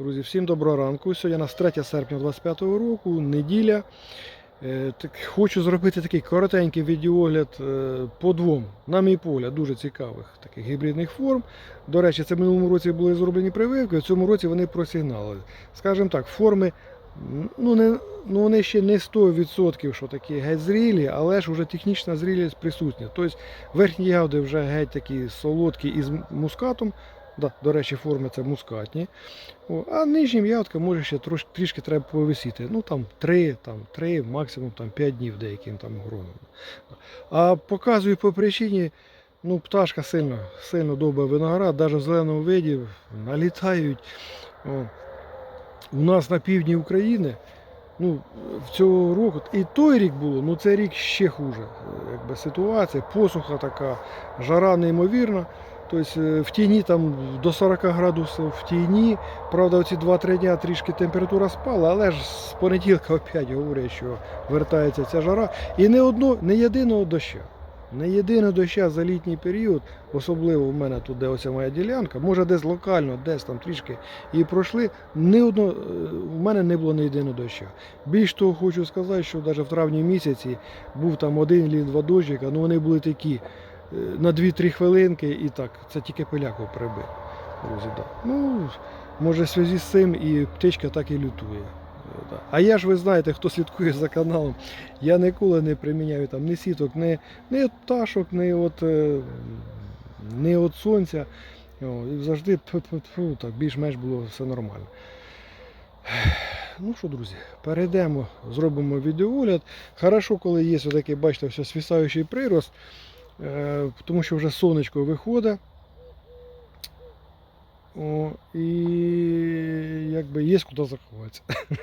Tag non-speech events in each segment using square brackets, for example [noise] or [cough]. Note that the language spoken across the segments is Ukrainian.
Друзі, всім доброго ранку. Сьогодні у нас 3 серпня 2025 року, неділя. Е, Так, хочу зробити такий коротенький відеогляд е, по двом, на мій погляд, дуже цікавих таких гібридних форм. До речі, це в минулому році були зроблені прививки, в цьому році вони просигнали. Скажімо так, форми ну, не, ну, вони ще не 100%, що такі геть зрілі, але ж вже технічна зрілість присутня. Тобто верхні ягоди вже геть такі солодкі із мускатом. Да, до речі, форми це мускатні. О, а нижнім ягодка може ще трош, трішки треба повисіти. Ну там 3, там 3, максимум там 5 днів деяким там гроном. А показую по причині, ну пташка сильно, сильно добре виноград, навіть в зеленому виді налітають. О. У нас на півдні України, ну, в цього року, і той рік було, ну цей рік ще хуже. Якби ситуація, посуха така, жара неймовірна. Тобто в тіні там до 40 градусів в тіні. Правда, оці 2-3 дня трішки температура спала, але ж з понеділка опять говорять, що вертається ця жара. І не одно, не єдиного доща. Не єдиного доща за літній період, особливо в мене тут, де оця моя ділянка, може десь локально, десь там трішки і пройшли. Ні одно, е, в мене не було ні єдиного доща. Більш того, хочу сказати, що навіть в травні місяці був там один лін два дощика, ну вони були такі на 2-3 хвилинки і так, це тільки пиляков прибив. Ну, може в зв'язку з цим і птичка так і лютує. А я ж ви знаєте, хто слідкує за каналом, я ніколи не приміняю там ні сіток, ні, ні пташок, ні від, е, ні від сонця. І завжди так, більш-менш було все нормально. Ну що, друзі, перейдемо, зробимо відеогляд. Хорошо, коли є такий, бачите, все свісаючий прирост, тому що вже сонечко виходить. О, і якби є куди заховатися. [laughs]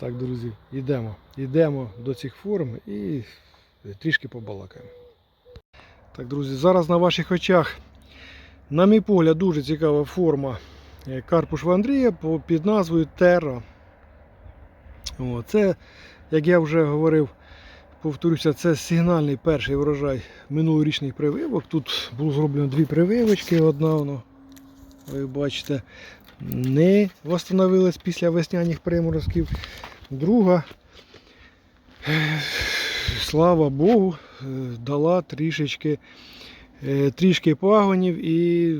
Так, друзі, йдемо. Йдемо до цих форм і трішки побалакаємо. Так, друзі, зараз на ваших очах, на мій погляд, дуже цікава форма е, Карпуш Андрія під назвою Терра. О, це, як я вже говорив, повторюся, це сигнальний перший врожай минулорічних прививок. Тут було зроблено дві прививочки, одна воно, ви бачите, не встановилась після весняних приморозків. Друга, слава Богу, е, дала трішечки, е, трішки пагонів і,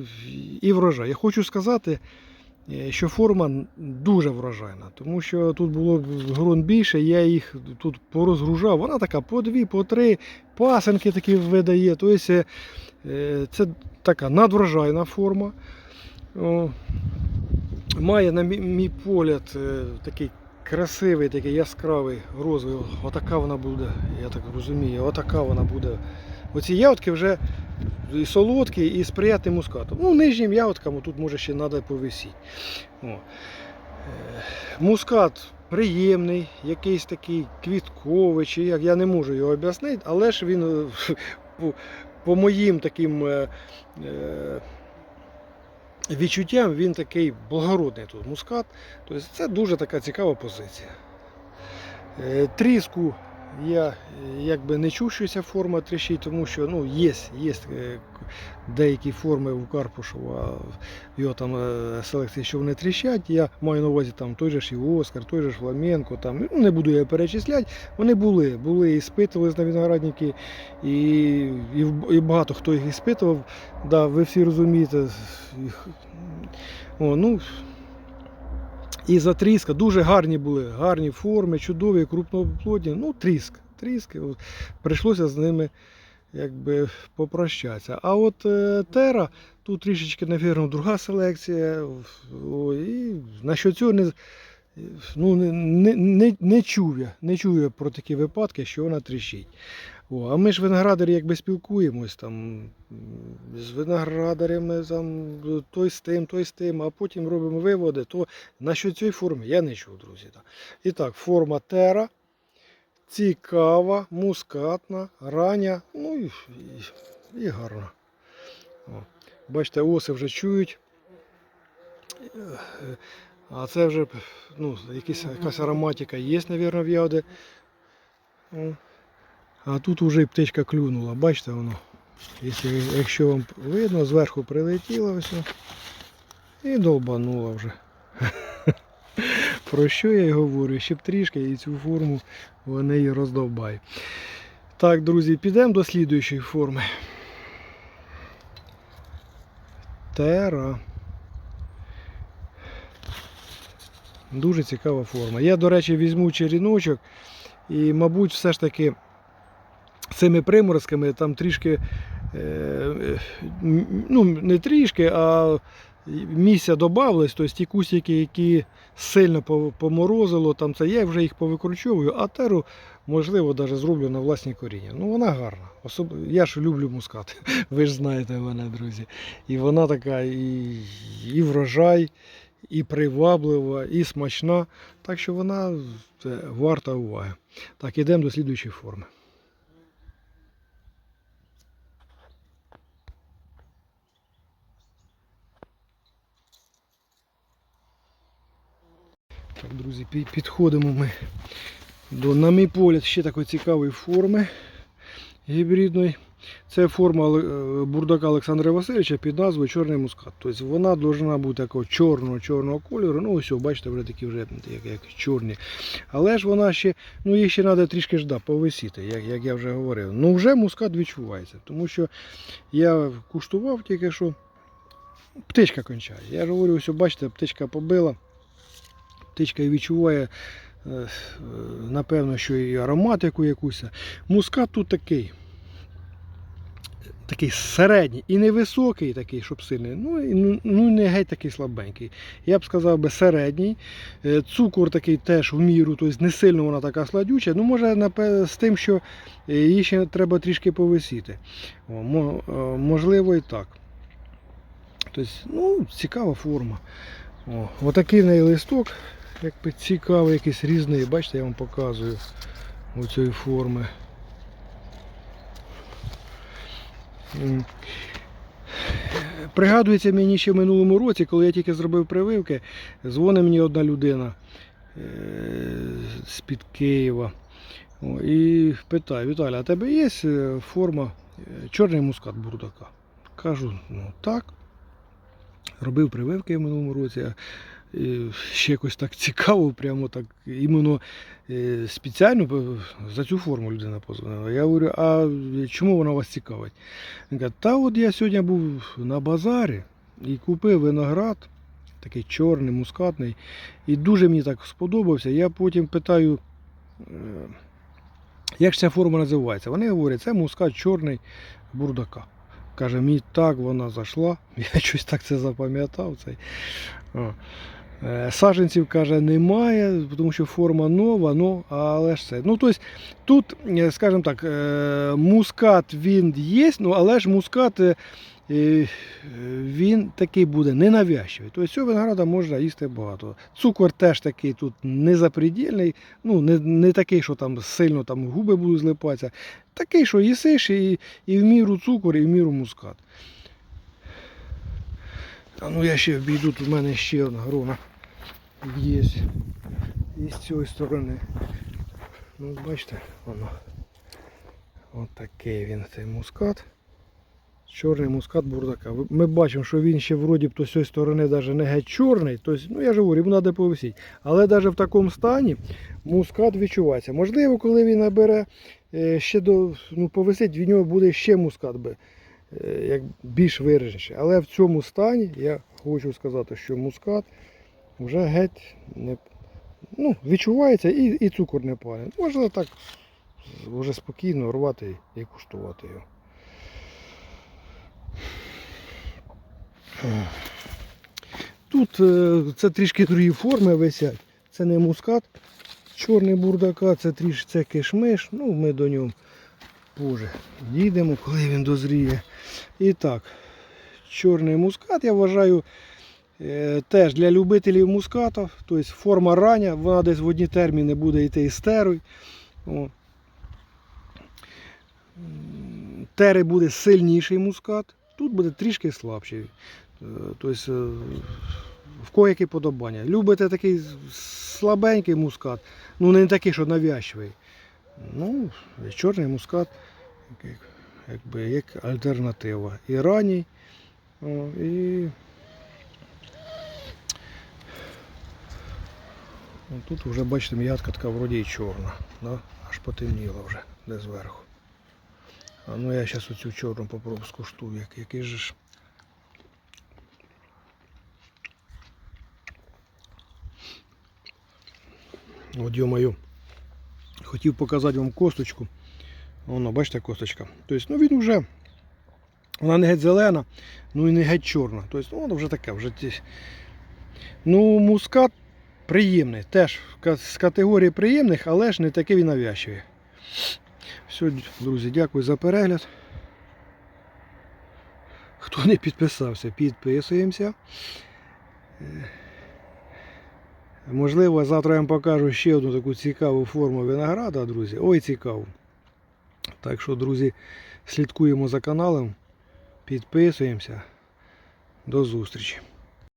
і врожай. Я хочу сказати, що форма дуже вражайна, тому що тут було ґрунт більше, я їх тут порозгружав. Вона така по дві, по три пасенки такі видає. Тобто е, це така надврожайна форма. Має, на мій, мій погляд, е, такий красивий, такий яскравий розовий. Отака вона буде, я так розумію, отака вона буде. Оці ягодки вже і солодкі, і сприяти мускату. Ну, нижнім ягодкам тут може ще треба повисіти. Е, Мускат приємний, якийсь такий квітковий, чи як, я не можу його об'яснити, але ж він е, [laughs] по, по моїм таким. е, е, відчуттям він такий благородний тут мускат. Тобто це дуже така цікава позиція. Е, Тріску я е, якби не чув, що ця форма тріщить, тому що ну, є, є е, деякі форми у Карпушова, його там е, селекції, що вони тріщать. Я маю на увазі там той же ж і Оскар, той же ж Фламенко, там, ну, не буду я перечисляти. Вони були, були і спитувались на виноградники, і, і, і багато хто їх іспитував. Да, ви всі розумієте. О, ну, і за тріска дуже гарні були, гарні форми, чудові, крупноплодні. Ну, тріск. Тріски. Прийшлося з ними якби попрощатися. А от е, Тера, тут трішечки, навірно, друга селекція. І на що цього не, ну, не, не, не чув я, не чув я про такі випадки, що вона тріщить. О, а ми ж виноградарі якби спілкуємось там з виноградарями, там, той з тим, той з тим, а потім робимо виводи, то на що цієї форми я не чув, друзі. Так. І так, форма тера, цікава, мускатна, рання, ну і, і, і гарна. О. Бачите, оси вже чують. А це вже ну, якісь, якась ароматика є, мабуть, в ягоди. А тут вже і птичка клюнула, бачите воно. Якщо, якщо вам видно, зверху прилетіло все і долбанула вже. Про що я й говорю? Ще б трішки і цю форму вони і роздовбають. Так, друзі, підемо до слідуючої форми. Тера. Дуже цікава форма. Я, до речі, візьму черіночок і, мабуть, все ж таки цими приморозками там трішки, е, е, ну, не трішки, а місця додавалось, тобто ті кустики, які сильно по- поморозило, там це я вже їх повикручовую, а теру, можливо, навіть зроблю на власні коріння. Ну, вона гарна. Особ... Я ж люблю мускат. [laughs] Ви ж знаєте мене, друзі. І вона така і, і врожай, і приваблива, і смачна. Так що вона це, варта уваги. Так, ідемо до слідуючої форми. Так, друзі, підходимо ми до, на мій погляд, ще такої цікавої форми гібридної. Це форма е, бурдака Олександра Васильовича під назвою Чорний мускат. Тобто вона повинна бути такого чорного-чорного кольору. Ну, ось, бачите, вже такі вже як, як чорні. Але ж вона ще, ну їй ще треба трішки жда, повисіти, як, як я вже говорив. Ну вже мускат відчувається, тому що я куштував тільки що. Птичка кончає. Я ж говорю, ось, бачите, птичка побила. Птичка відчуває, е, напевно, що і ароматику якусь. Мускат тут такий. Такий середній і невисокий, такий, щоб сильний, ну і ну, ну, не геть такий слабенький. Я б сказав би середній. Е, Цукор такий теж в міру, тобто не сильно вона така сладюча. Ну, може, з тим, що е, її ще треба трішки повисіти. О, можливо і так. Тобто, ну, цікава форма. О, отакий в неї листок, якби цікавий, якийсь різний. Бачите, я вам показую оцієї форми. Пригадується мені ще в минулому році, коли я тільки зробив прививки, дзвонить мені одна людина е, з-під Києва. І питає, Віталя, а тебе є е, форма е, чорний мускат бурдака? Кажу, ну так. Робив прививки в минулому році. Е, Ще якось так цікаво, прямо так іменно е, спеціально за цю форму людина позвонила. Я говорю, а чому вона вас цікавить? Він каже, та от я сьогодні був на базарі і купив виноград, такий чорний, мускатний, і дуже мені так сподобався. Я потім питаю, е, як ця форма називається? Вони говорять, це мускат чорний бурдака. Каже, мені так вона зайшла, [laughs] я щось так це запам'ятав. Цей. Е, Саженців каже, немає, тому що форма нова, ну, але ж це. Ну, тобто, тут, е, скажімо так, е, мускат він є, ну, але ж мускат він такий буде ненавязчивий. Тобто цього винограда можна їсти багато. Цукор теж такий тут незапредельний, ну, не, не такий, що там сильно там губи будуть злипатися. Такий, що їсиш і, і в міру цукор, і в міру мускат. А ну я ще обійду, тут в мене ще одна грона є. І з цієї сторони. Ну, бачите, воно. Ось такий він цей мускат. Чорний мускат бурдака. Ми бачимо, що він ще вроді б то з цієї сторони навіть не геть чорний. Тобто, ну я ж говорю, йому треба повисіти. Але навіть в такому стані мускат відчувається. Можливо, коли він набере е, ще до ну, повисить, в нього буде ще мускат би, е, як більш вираженіше. Але в цьому стані я хочу сказати, що мускат вже геть не ну, відчувається і, і цукор не палить. Можна так вже спокійно рвати і куштувати його. Тут е, це трішки другі форми висять. Це не мускат, чорний бурдака, це трішки це кишмиш. Ну, ми до нього позже дійдемо, коли він дозріє. І так, чорний мускат, я вважаю, теж для любителів муската. Тобто форма рання, вона десь в одні терміни буде йти із терою. Тери буде сильніший мускат, тут буде трішки слабший. Е, Тобто, е, в кого яке подобання. Любите такий слабенький мускат, ну не такий, що навязчивий. Ну, чорний мускат як, якби, як альтернатива. І ранній, і Ну, Тут вже бачите, м'ятка така вроді і чорна. Да? Аж потемніла вже де зверху. А ну я зараз оцю чорну попробую скуштую, як, який же ж. От йо-моє. Хотів показати вам косточку. Воно, бачите, косточка. Тобто, ну він вже. Вона не геть зелена, ну і не геть чорна. Тобто, ну, воно вже таке, вже Ну, мускат приємний. Теж з категорії приємних, але ж не такий він навязчивий. Все, друзі, дякую за перегляд. Хто не підписався, підписуємося. Е, Можливо, завтра я вам покажу ще одну таку цікаву форму винограда, друзі. Ой, цікаву. Так що, друзі, слідкуємо за каналом, підписуємося. До зустрічі.